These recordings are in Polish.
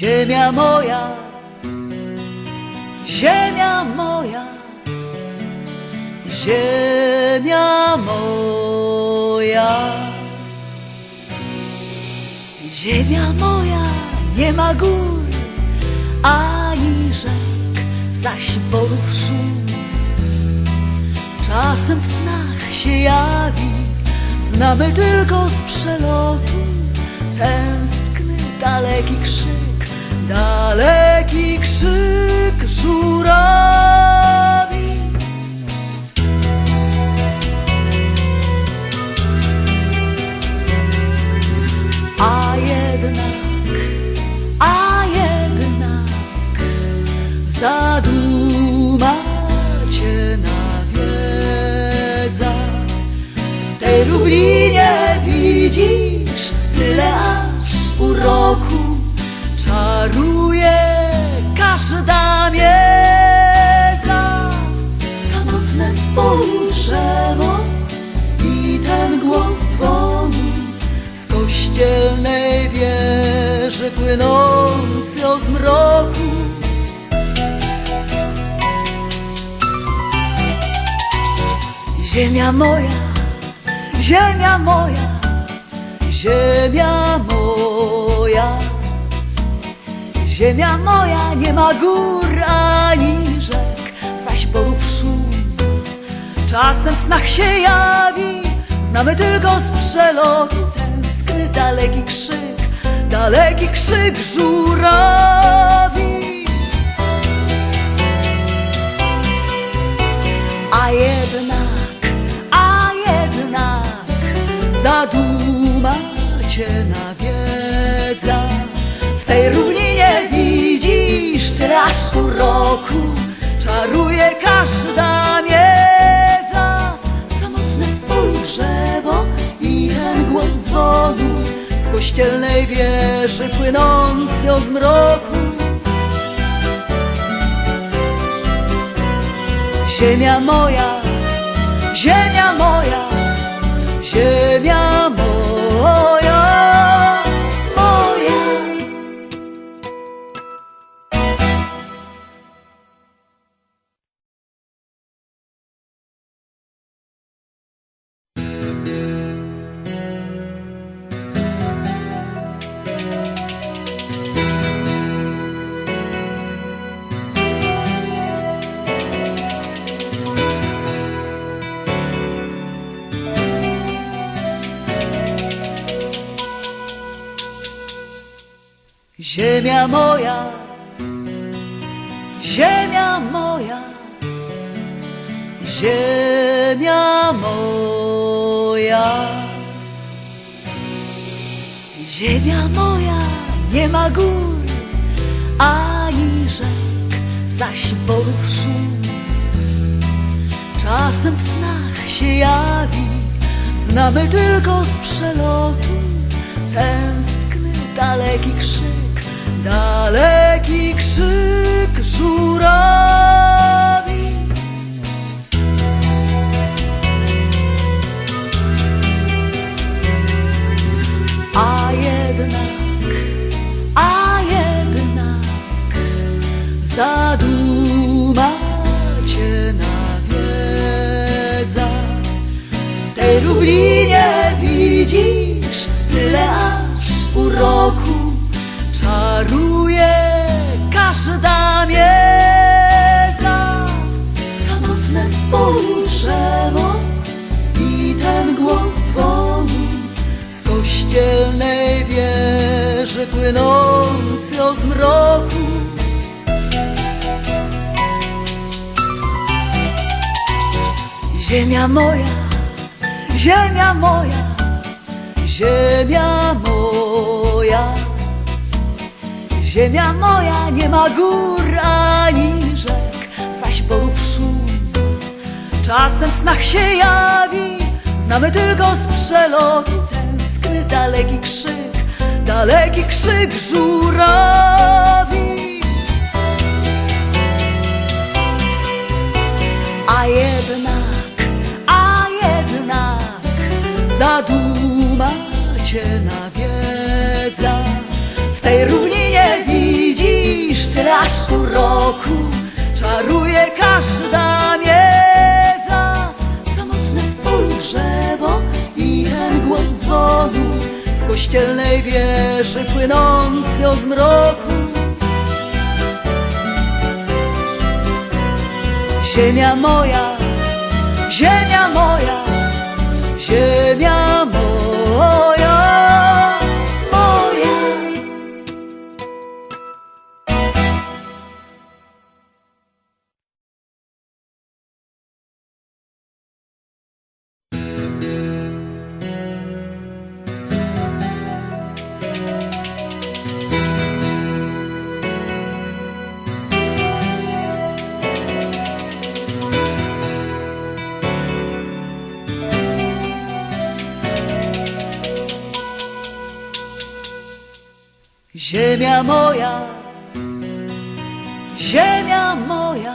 Ziemia moja, ziemia moja, ziemia moja. Ziemia moja nie ma gór ani rzek, zaś borów szum. Czasem w snach się jawi, znamy tylko z przelotu tęskny, daleki krzyk, daleki krzyk żurawi. A jednak, a jednak zadumacie nawiedza. W tej równinie widzisz wieży płynący o zmroku. Ziemia moja, ziemia moja, ziemia moja. Ziemia moja nie ma gór ani rzek, zaś borów szum. Czasem w snach się jawi, znamy tylko z przelotu tęskny daleki krzyk, daleki krzyk żurawi. A jednak, a jednak zaduma cię nawiedza. W tej równinie widzisz traż uroku, czaruje każda kościelnej wieży płynący o zmroku. Ziemia moja, ziemia moja, ziemia Ziemia moja, ziemia moja, ziemia moja. Ziemia moja nie ma gór ani rzek, zaś borów szum. Czasem w snach się jawi, znamy tylko z przelotu tęskny, daleki krzyk, daleki krzyk żurawi. A jednak, a jednak zaduma cię nawiedza. W tej równinie widzisz tyle aż uroku, każda miedza. Samotne w polu drzewo i ten głos dzwonu z kościelnej wieży płynący o zmroku. Ziemia moja, ziemia moja, ziemia moja. Ziemia moja nie ma gór ani rzek, zaś borów szum. Czasem w snach się jawi, znamy tylko z przelotu tęskny daleki krzyk, daleki krzyk żurawi. A jednak, a jednak zaduma cię nawiedza. W tej równinie widzisz tyle aż uroku. Czaruje każda miedza Samotne polu drzewo i ten głos dzwonu. Z kościelnej wieży płynący o zmroku. Ziemia moja, ziemia moja, ziemia moja, Ziemia moja, ziemia moja,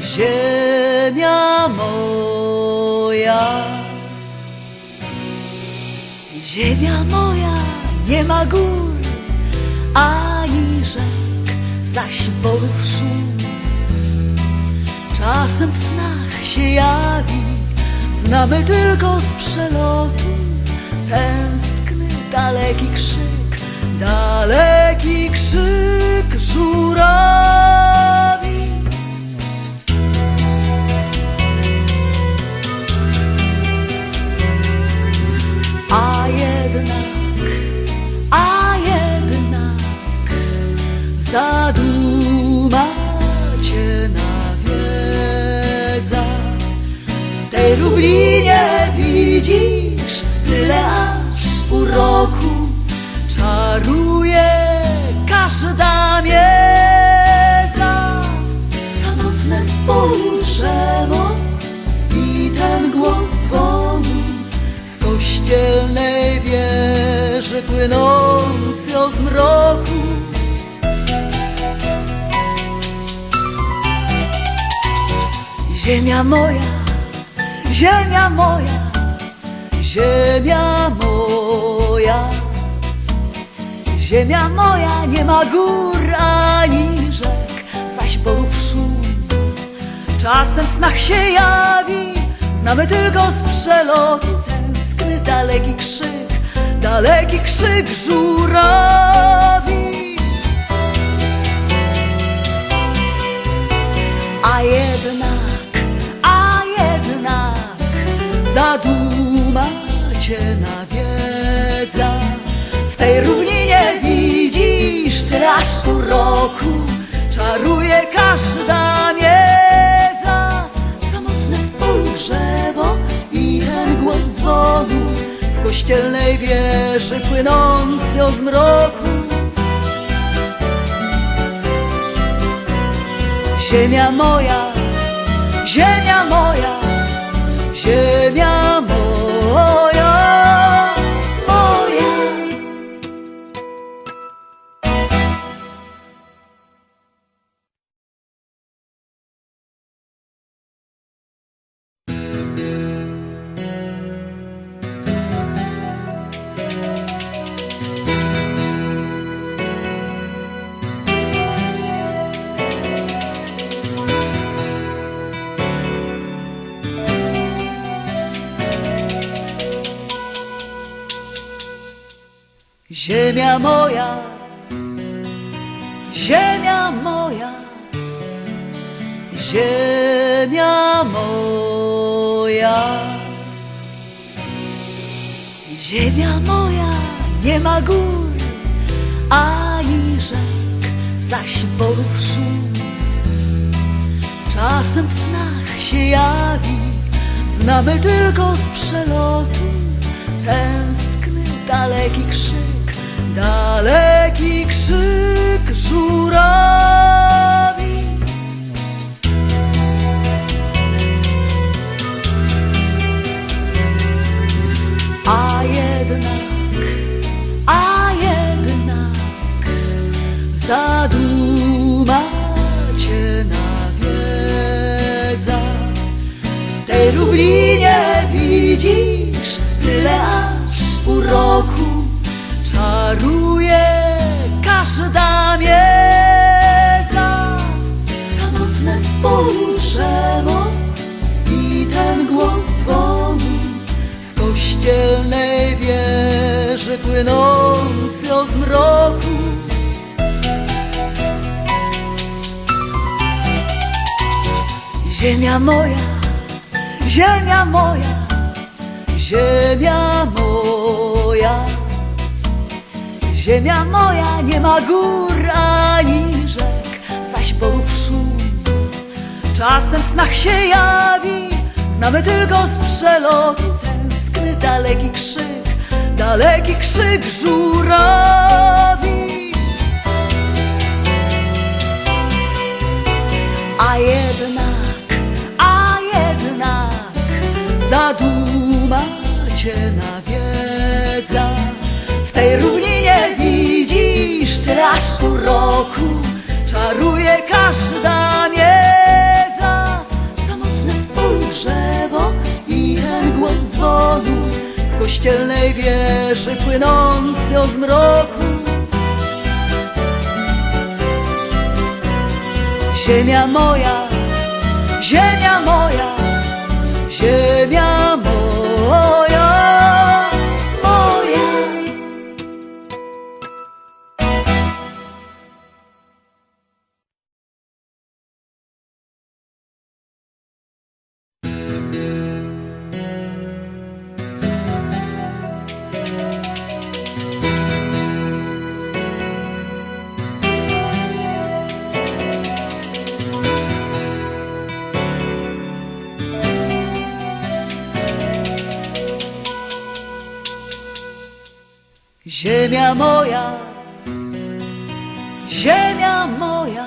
ziemia moja. Ziemia moja nie ma gór ani rzek, zaś borów szum. Czasem w snach się jawi, znamy tylko z przelotu tęskny, daleki krzyk, daleki krzyk żurawi. A jednak, a jednak zaduma cię nawiedza. W tej równinie ten głos dzwonu z kościelnej wieży płynący o zmroku. Ziemia moja, ziemia moja, ziemia moja. Ziemia moja nie ma gór ani rzek, zaś borów szum. Czasem w snach się jawi, znamy tylko z przelotu tęskny daleki krzyk, daleki krzyk żurawi. A jednak, a jednak zaduma cię nawiedza. W tej równinie widzisz tyle aż uroku, czaruje każda kościelnej wieży płynący o zmroku. Ziemia moja, ziemia moja, Ziemia moja, ziemia moja, ziemia moja. Ziemia moja nie ma gór ani rzek, zaś borów szum. Czasem w snach się jawi, znamy tylko z przelotu tęskny, daleki krzyk, daleki krzyk żurawi. A jednak, a jednak zaduma cię nawiedza. W tej równinie widzisz tyle aż uroku drzewo i ten głos dzwonu z kościelnej wieży płynący o zmroku. Ziemia moja, ziemia moja, ziemia moja. Ziemia moja nie ma gór ani rzek, zaś borów. Czasem w snach się jawi, znamy tylko z przelotu tęskny daleki krzyk, daleki krzyk żurawi. A jednak, a jednak zaduma cię nawiedza. W tej równinie widzisz tyraż uroku, czaruje każda kościelnej wieży płynący o zmroku. Ziemia moja, ziemia moja, ziemia Ziemia moja, ziemia moja,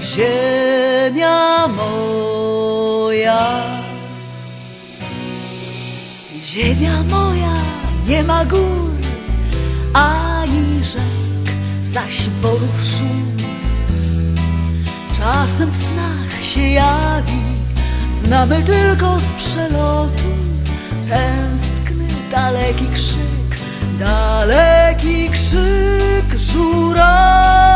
ziemia moja. Ziemia moja nie ma gór ani rzek, zaś borów szum. Czasem w snach się jawi, znamy tylko z przelotu tęskny, daleki krzyk, daleki krzyk żurawi.